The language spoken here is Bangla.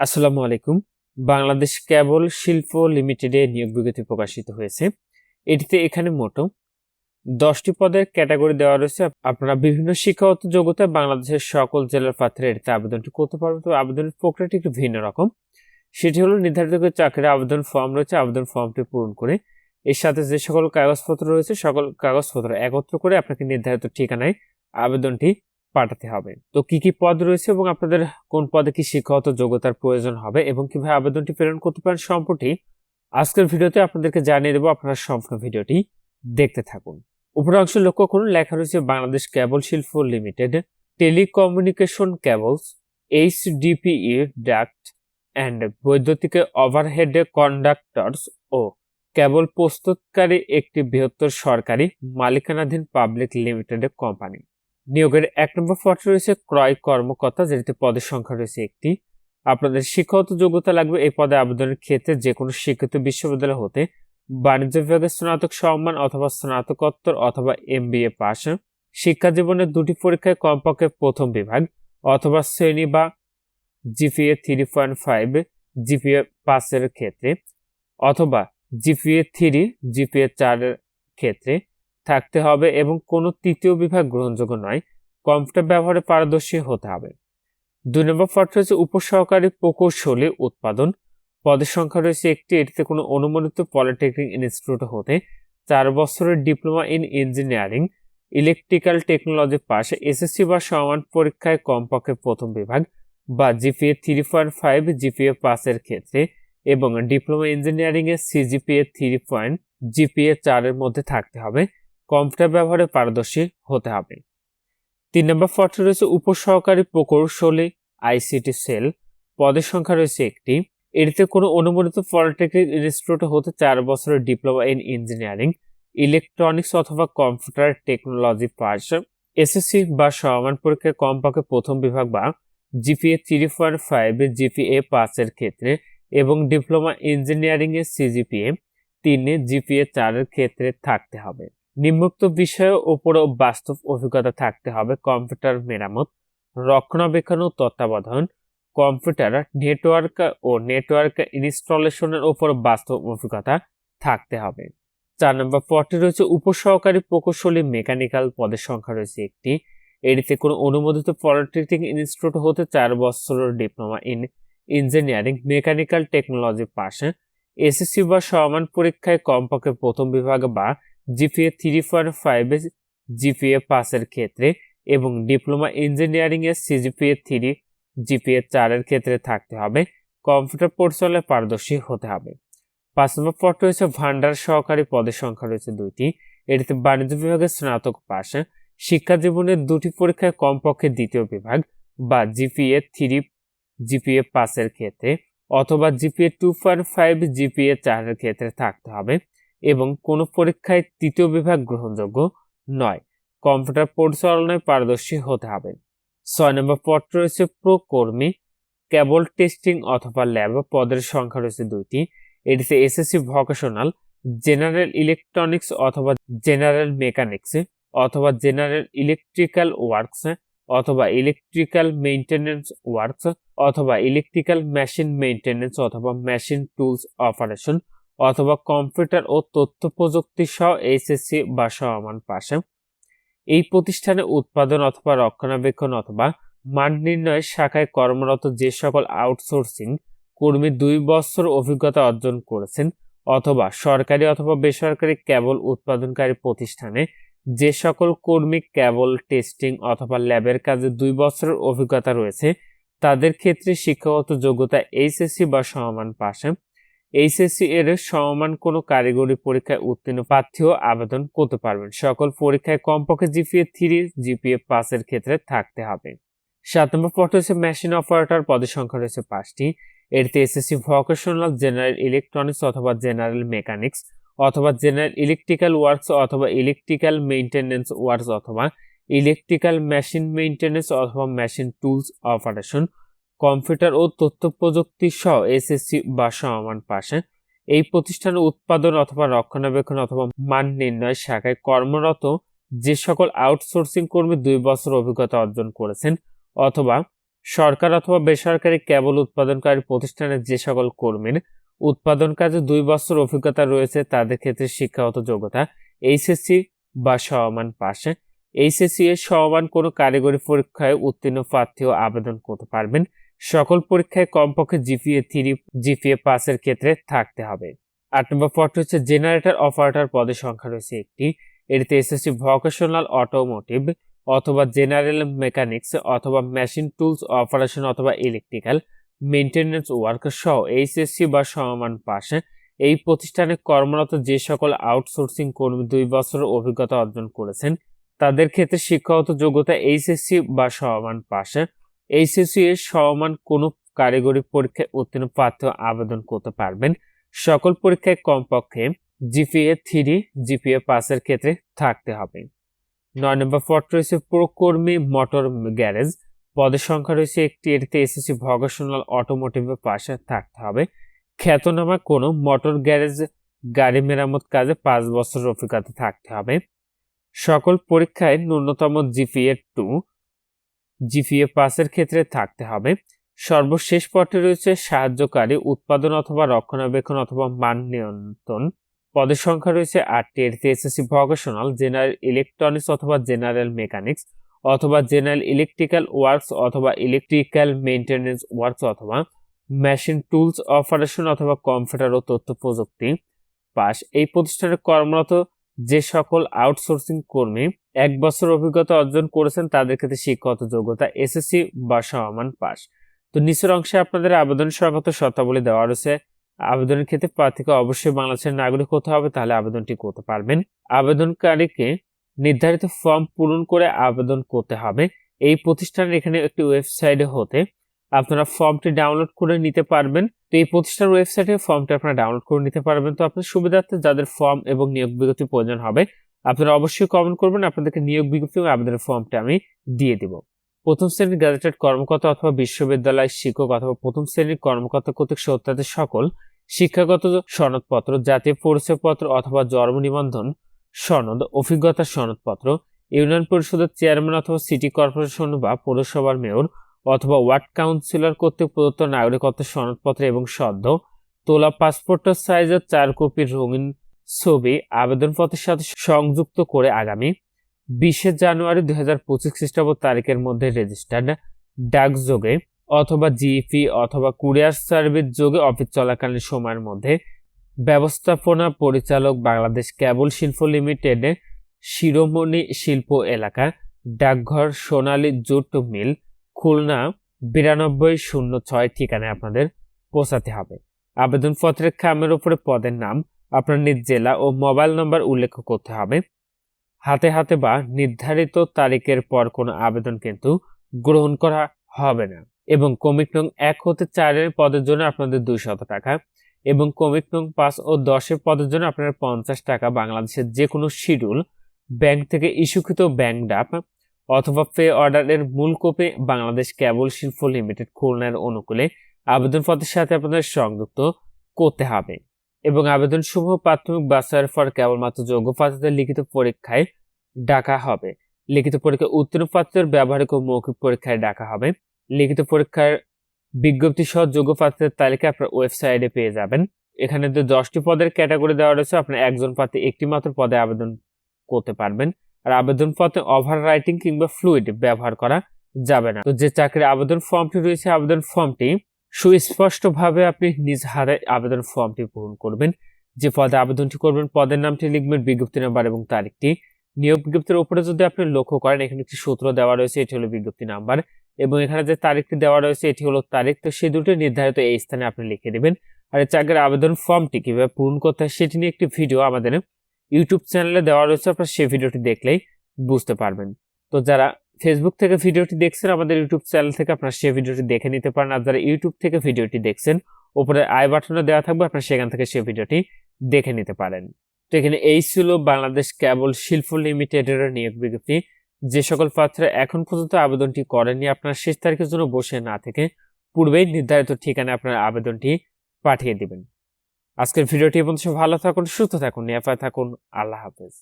আসসালামু আলাইকুম। বাংলাদেশ কেবল শিল্প লিমিটেডে নিয়োগ বিজ্ঞপ্তি প্রকাশিত হয়েছে। এটিতে এখানে মোট দশটি পদের ক্যাটাগরি দেওয়া রয়েছে। আপনারা বিভিন্ন শিক্ষাগত যোগ্যতায় বাংলাদেশের সকল জেলার প্রার্থীরা এটিতে আবেদনটি করতে পারবেন। তবে আবেদনের প্রক্রিয়াটি একটু ভিন্ন রকম। সেটি হলো নির্ধারিত চাকরির আবেদন ফর্ম রয়েছে। আবেদন ফর্মটি পূরণ করে এর সাথে যে সকল কাগজপত্র রয়েছে, সকল কাগজপত্র একত্র করে আপনাকে নির্ধারিত ঠিকানায় আবেদনটি পাঠাতে হবে। তো কি কি পদ রয়েছে এবং আপনাদের কোন পদে কি শিক্ষাগত যোগ্যতার প্রয়োজন হবে এবং কীভাবে আবেদনটি প্রেরণ করতে পারেন সম্পর্কে আজকের ভিডিওতে আপনাদেরকে জানিয়ে দেবো আপনারা সম্পূর্ণ ভিডিওটি দেখতে থাকুন। উপরে অংশ লক্ষ্য করুন, লেখা রয়েছে বাংলাদেশ কেবল শিল্প limited, telecommunication cables H D P E duct and বৈদ্যুতিক ওভারহেড কন্ডাক্টরস ও কেবল প্রস্তুতকারী একটি বৃহত্তর সরকারি মালিকানাধীন পাবলিক লিমিটেড কোম্পানি। নিয়োগের এক নম্বর পদে রয়েছে ক্রয় কর্মকর্তা, যেটিতে পদের সংখ্যা রয়েছে একটি। আপনাদের শিক্ষাগত যোগ্যতা লাগবে এই পদে আবেদনের ক্ষেত্রে যে কোনো শিক্ষিত বিশ্ববিদ্যালয় হতে বাণিজ্য বিভাগের স্নাতক সম্মান অথবা স্নাতকোত্তর অথবা এম বি এ পাস শিক্ষা জীবনের দুটি পরীক্ষায় কমপক্ষে প্রথম বিভাগ অথবা শ্রেণি বা GPA three point five GPA পাসের ক্ষেত্রে অথবা জিপিএ থ্রি, জিপিএ চারের ক্ষেত্রে থাকতে হবে এবং কোনো তৃতীয় বিভাগ গ্রহণযোগ্য নয়। কম্পিউটার ব্যবহারে পারদর্শী হতে হবে। দুই নম্বর পদ রয়েছে উপসহকারী প্রকৌশলী উৎপাদন। পদের সংখ্যা রয়েছে একটি, এটিতে কোনো অনুমোদিত পলিটেকনিক ইনস্টিটিউট হতে। চার বছরের diploma in engineering. Electrical technology pass SSC বা সমান পরীক্ষায় কমপক্ষে প্রথম বিভাগ বা GPA three point five, GPA পাসের ক্ষেত্রে এবং ডিপ্লোমা ইঞ্জিনিয়ারিংয়ে সিজিপিএ থ্রি পয়েন্ট, জিপিএ চারের মধ্যে থাকতে হবে। কম্পিউটার ব্যবহারে পারদর্শী হতে হবে। তিন নম্বর পদটি রয়েছে উপসহকারী প্রকৌশলী আইসিটি সেল। পদের সংখ্যা রয়েছে একটি। এটিতে কোনো অনুমোদিত পলিটেকনিক ইনস্টিটিউট হতে চার বছরের ডিপ্লোমা ইন ইঞ্জিনিয়ারিং, ইলেকট্রনিক্স অথবা কম্পিউটার টেকনোলজি পাস এসএসসি বা সমান পরীক্ষায় কমপক্ষে প্রথম বিভাগ বা GPA three point five, GPA পাসের ক্ষেত্রে এবং ডিপ্লোমা ইঞ্জিনিয়ারিং এর সিজিপিএ তিনে, জিপিএ চারের ক্ষেত্রে থাকতে হবে। নিম্নোক্ত বিষয়ের উপরও বাস্তব অভিজ্ঞতা থাকতে হবে কম্পিউটার মেরামত, রক্ষণাবেক্ষণ ও তত্ত্বাবধান, কম্পিউটার নেটওয়ার্ক ও নেটওয়ার্ক ইনস্টলেশনের উপর বাস্তব অভিজ্ঞতা থাকতে হবে। চার নম্বর পদটি রয়েছে উপসহকারী প্রকৌশলী মেকানিক্যাল পদের সংখ্যা রয়েছে একটি। এটিতে কোনো অনুমোদিত পলিটেকনিক ইনস্টিটিউট হতে চার বছরের diploma in engineering mechanical technology পাশে, এসএসসি বা সমান পরীক্ষায় কমপক্ষে প্রথম বিভাগ বা GPA three point five GPA পাসের ক্ষেত্রে এবং ডিপ্লোমা ইঞ্জিনিয়ারিং এর সিজিপিএ থ্রি জিপিএ চারের ক্ষেত্রে থাকতে হবে। কম্পিউটার পরিচালনায় পারদর্শী হতে হবে। পাঁচ নম্বর পদ রয়েছে ভান্ডার সহকারী পদের সংখ্যা রয়েছে দুইটি। এটিতে বাণিজ্য বিভাগের স্নাতক পাশ, শিক্ষা জীবনের দুটি পরীক্ষায় কমপক্ষে দ্বিতীয় বিভাগ বা জিপিএ থ্রি জিপিএ পাসের ক্ষেত্রে অথবা GPA two point five GPA চারের ক্ষেত্রে থাকতে হবে। এবং কোনো পরীক্ষায় তৃতীয় বিভাগ গ্রহণযোগ্য নয়। কম্পিউটার পরিচালনায় পারদর্শী হতে হবে। ছয় নম্বর পদ রয়েছে প্রকর্মী। কেবল টেস্টিং অথবা ল্যাব পদের সংখ্যা রয়েছে দুইটি। এটিতে এসএসসি ভোকেশনাল, জেনারেল ইলেকট্রনিক্স অথবা জেনারেল মেকানিক্স অথবা জেনারেল ইলেকট্রিক্যাল ওয়ার্কস অথবা ইলেকট্রিক্যাল মেইনটেনেন্স ওয়ার্কস অথবা ইলেকট্রিক্যাল মেশিন মেইনটেনেন্স অথবা মেশিন টুলস অপারেশন অথবা কম্পিউটার ও তথ্য প্রযুক্তি সহ এইচএসসি বা সমান পাশে। এই প্রতিষ্ঠানে উৎপাদন অথবা রক্ষণাবেক্ষণ অথবা মান নির্ণয় শাখায় কর্মরত যে সকল আউটসোর্সিং কর্মী দুই বছর অভিজ্ঞতা অর্জন করেছেন অথবা সরকারি অথবা বেসরকারি কেবল উৎপাদনকারী প্রতিষ্ঠানে যে সকল কর্মী কেবল টেস্টিং অথবা ল্যাবের কাজে দুই বছরের অভিজ্ঞতা রয়েছে, তাদের ক্ষেত্রে শিক্ষাগত যোগ্যতা এইচএসসি বা সমান পাশে। এইচএসসি এর সমান কোনো কারিগরি পরীক্ষায় উত্তীর্ণ প্রার্থীও আবেদন করতে পারবেন। সকল পরীক্ষায় কমপক্ষে জিপিএ থ্রি জিপিএ পাসের ক্ষেত্রে থাকতে হবে। সাত নম্বর পদ রয়েছে মেশিন অপারেটর পদের সংখ্যা রয়েছে পাঁচটি। এটিতে এসএসসি ভোকেশনাল জেনারেল ইলেকট্রনিক্স অথবা জেনারেল মেকানিক্স অথবা জেনারেল ইলেকট্রিক্যাল ওয়ার্কস অথবা ইলেকট্রিক্যাল মেইনটেনেন্স ওয়ার্কস অথবা ইলেকট্রিক্যাল মেশিন মেইনটেনেন্স অথবা মেশিন টুলস অপারেশন কম্পিউটার ও তথ্য প্রযুক্তি সহ এসএসসি বা সমান পাশে। এই প্রতিষ্ঠানের উৎপাদন অথবা রক্ষণাবেক্ষণ অথবা মান নির্ণয় শাখায় কর্মরত যে সকল আউটসোর্সিং কর্মী দুই বছর অভিজ্ঞতা অর্জন করেছেন অথবা সরকার অথবা বেসরকারি কেবল উৎপাদনকারী প্রতিষ্ঠানের যে সকল কর্মীর উৎপাদন কাজে দুই বছর অভিজ্ঞতা রয়েছে, তাদের ক্ষেত্রে শিক্ষাগত যোগ্যতা, এইচএসসি বা সমমান পাশে। এইচএসসি এর সমান কোনো কারিগরি পরীক্ষায় উত্তীর্ণ প্রার্থীও আবেদন করতে পারবেন। সকল পরীক্ষায় কমপক্ষে জিপিএ থ্রি, জিপিএ পাসের ক্ষেত্রে থাকতে হবে। আট নম্বর পদটি হচ্ছে জেনারেটর অপারেটর পদের সংখ্যা রয়েছে একটি। এটিতে এসএসসি ভোকেশনাল অটোমোটিভ অথবা জেনারেল মেকানিক্স অথবা মেশিন টুলস, অপারেশন অথবা ইলেকট্রিক্যাল মেনটেন্যান্স ওয়ার্কার সহ এইচএসসি বা সমমান পাশে। এই প্রতিষ্ঠানে কর্মরত যে সকল আউটসোর্সিং কর্মী দুই বছরের অভিজ্ঞতা অর্জন করেছেন, তাদের ক্ষেত্রে শিক্ষাগত যোগ্যতা এইচএসসি বা সমমান পাশে। এইচএসসি এর সমমান কোনো কারিগরি পরীক্ষায় উত্তীর্ণ প্রার্থী আবেদন করতে পারবেন। সকল পরীক্ষায় কমপক্ষে জিপিএ থ্রি জিপিএ পাসের ক্ষেত্রে থাকতে হবে। নয় নম্বর পদ রয়েছে প্রকর্মী মোটর গ্যারেজ পদের সংখ্যা রয়েছে একটি, এটিতে এসএসসি ভকেশনাল অটোমোটিভের পাশে থাকতে হবে। খ্যাতনামা কোনো মোটর গ্যারেজ গাড়ি মেরামত কাজে পাঁচ বছরের অভিজ্ঞতা থাকতে হবে। সকল পরীক্ষায় ন্যূনতম জিপিএ টু জিপিএ পাসের ক্ষেত্রে থাকতে হবে। সর্বশেষ পদটি রয়েছে সাহায্যকারী উৎপাদন অথবা রক্ষণাবেক্ষণ অথবা মান নিয়ন্ত্রণ। পদের সংখ্যা রয়েছে আটটি। এটিতে এসএসসি ভকেশনাল, জেনারেল ইলেকট্রনিক্স অথবা জেনারেল মেকানিক্স অথবা জেনারেল ইলেকট্রিক্যাল ওয়ার্কস অথবা ইলেকট্রিক্যাল মেইনটেনেন্স ওয়ার্কস অথবা মেশিন টুলস অপারেশন অথবা কম্পিউটার ও তথ্য প্রযুক্তি। পাস। এই প্রতিষ্ঠানে কর্মরত যে সকল আউটসোর্সিং কর্মী এক বছর অভিজ্ঞতা অর্জন করেছেন, তাদের ক্ষেত্রে শিক্ষাগত যোগ্যতা এসএসসি বা সমমান পাস। তো নিচের অংশে আপনাদের আবেদন সংগত শর্তাবলী দেওয়া রয়েছে। আবেদনের ক্ষেত্রে প্রার্থীকে অবশ্যই বাংলাদেশের নাগরিক হতে হবে, তাহলে আবেদনটি করতে পারবেন। আবেদনকারীকে নির্ধারিত ফর্ম পূরণ করে আবেদন করতে হবে। এই প্রতিষ্ঠানের এখানে একটি ওয়েবসাইটে হতে আপনারা ফর্মটি ডাউনলোড করে নিতে পারবেন। তো এই প্রতিষ্ঠান ওয়েবসাইটে ফর্মটি আপনারা ডাউনলোড করে নিতে পারবেন। তো আপনার সুবিধার্থে যাদের ফর্ম এবং নিয়োগ বিজ্ঞপ্তি প্রয়োজন হবে, আপনারা অবশ্যই কমেন্ট করবেন, আপনাদেরকে নিয়োগ বিজ্ঞপ্তি এবং আবেদনের ফর্মটি আমি দিয়ে দিব। প্রথম শ্রেণির গ্যাজেটেড কর্মকর্তা অথবা বিশ্ববিদ্যালয় শিক্ষক অথবা প্রথম শ্রেণির কর্মকর্তা কর্তৃক সত্যাদের সকল শিক্ষাগত সনদপত্র, জাতীয় পরিচয়পত্র অথবা জন্ম নিবন্ধন সনদ, অভিজ্ঞতা সনদপত্র, ইউনিয়ন পরিষদের চেয়ারম্যান অথবা সিটি কর্পোরেশন বা পৌরসভার মেয়র অথবা ওয়ার্ড কাউন্সিলর কর্তৃক প্রদত্ত নাগরিকত্ব সনদপত্র এবং সদ্য তোলা পাসপোর্টের সাইজের চার কপির রঙিন ছবি আবেদনপত্রের সাথে সংযুক্ত করে আগামী বিশে জানুয়ারি দুই হাজার পঁচিশ খ্রিস্টাব্দ তারিখের মধ্যে রেজিস্টার্ড ডাকযোগে অথবা জিপি অথবা কুরিয়ার সার্ভিস যোগে অফিস চলাকালীন সময়ের মধ্যে ব্যবস্থাপনা পরিচালক বাংলাদেশ কেবল শিল্প লিমিটেডে, শিরোমণি শিল্প এলাকা, ডাকঘর, সোনালী জুট মিল খুলনা বিরানব্বই শূন্য ছয় ঠিকানায় আপনাদের পৌঁছাতে হবে। আবেদনপত্রের খামের উপরে পদের নাম, আপনার নিজ জেলা ও মোবাইল নম্বর উল্লেখ করতে হবে। হাতে হাতে বা নির্ধারিত তারিখের পর কোনো আবেদন কিন্তু গ্রহণ করা হবে না এবং কমিক নং এক হতে চারের পদের জন্য আপনাদের দুইশত টাকা এবং কমিক নং পাঁচ ও দশের পদের জন্য আপনার পঞ্চাশ টাকা বাংলাদেশের যে কোনো শিডিউল ব্যাংক থেকে ইস্যুকৃত ব্যাংক ডাপ অথবা পে অর্ডারের মূল কপি বাংলাদেশ কেবল শিল্প লিমিটেড খুলনার অনুকূলে আবেদনপত্রের সাথে আপনাদের সংযুক্ত করতে হবে। এবং আবেদন সমূহ প্রাথমিক বাছাইয়ের পর কেবলমাত্র যোগ্য প্রার্থীদের লিখিত পরীক্ষায় ডাকা হবে। লিখিত পরীক্ষা উত্তীর্ণ প্রার্থীদের ব্যবহারিক ও মৌখিক পরীক্ষায় ডাকা হবে। লিখিত পরীক্ষার বিজ্ঞপ্তি সহ যোগ্য প্রার্থীদের তালিকা আপনার ওয়েবসাইটে পেয়ে যাবেন। এখানে যে দশটি পদের ক্যাটাগরি দেওয়া রয়েছে, আপনার একজন প্রার্থী একটি মাত্র পদে আবেদন করতে পারবেন। আর আবেদন পত্রে ওভার রাইটিং কিংবা ফ্লুইড ব্যবহার করা যাবে না। তো যে চাকরির আবেদন ফর্মটি রয়েছে, আবেদন ফর্মটি সুস্পষ্টভাবে আপনি নিজ হাতে আবেদন ফর্মটি পূরণ করবেন। যে পদে আবেদনটি করবেন, পদের নামটি লিখবেন, বিজ্ঞপ্তি নাম্বার এবং তারিখটি। নিয়োগ বিজ্ঞপ্তির উপরে যদি আপনি লক্ষ্য করেন, এখানে একটি সূত্র দেওয়া রয়েছে, এটি হলো বিজ্ঞপ্তি নাম্বার। এবং এখানে যে তারিখটি দেওয়া রয়েছে, এটি হলো তারিখ। তো সেই দুটি নির্ধারিত এই স্থানে আপনি লিখে দেবেন। আর চাকরির আবেদন ফর্মটি কীভাবে পূরণ করতে হয়, সেটি নিয়ে একটি ভিডিও আমাদের ইউটিউব চ্যানেলে দেওয়া রয়েছে, আপনার সেই ভিডিওটি দেখলেই বুঝতে পারবেন। তো যারা ফেসবুক থেকে ভিডিওটি দেখছেন, আমাদের ইউটিউব চ্যানেল থেকে আপনারা সেই ভিডিওটি দেখে নিতে পারেন। আর যারা ইউটিউব থেকে ভিডিওটি দেখছেন, উপরে আই বাটনে দেওয়া থাকবে, আপনারা সেখান থেকে সেই ভিডিওটি দেখে নিতে পারেন। তো এখানে এই ছিল বাংলাদেশ কেবল শিল্প লিমিটেডের নিয়োগ বিজ্ঞপ্তি। যে সকল প্রার্থীরা এখন পর্যন্ত আবেদনটি করেননি, আপনার শেষ তারিখের জন্য বসে না থেকে পূর্বেই নির্ধারিত ঠিকানায় আপনার আবেদনটি পাঠিয়ে দিবেন। আজকের ভিডিওটি এবং ভালো থাকুন সুস্থ থাকুন নিরাপদ থাকুন। আল্লাহ হাফেজ।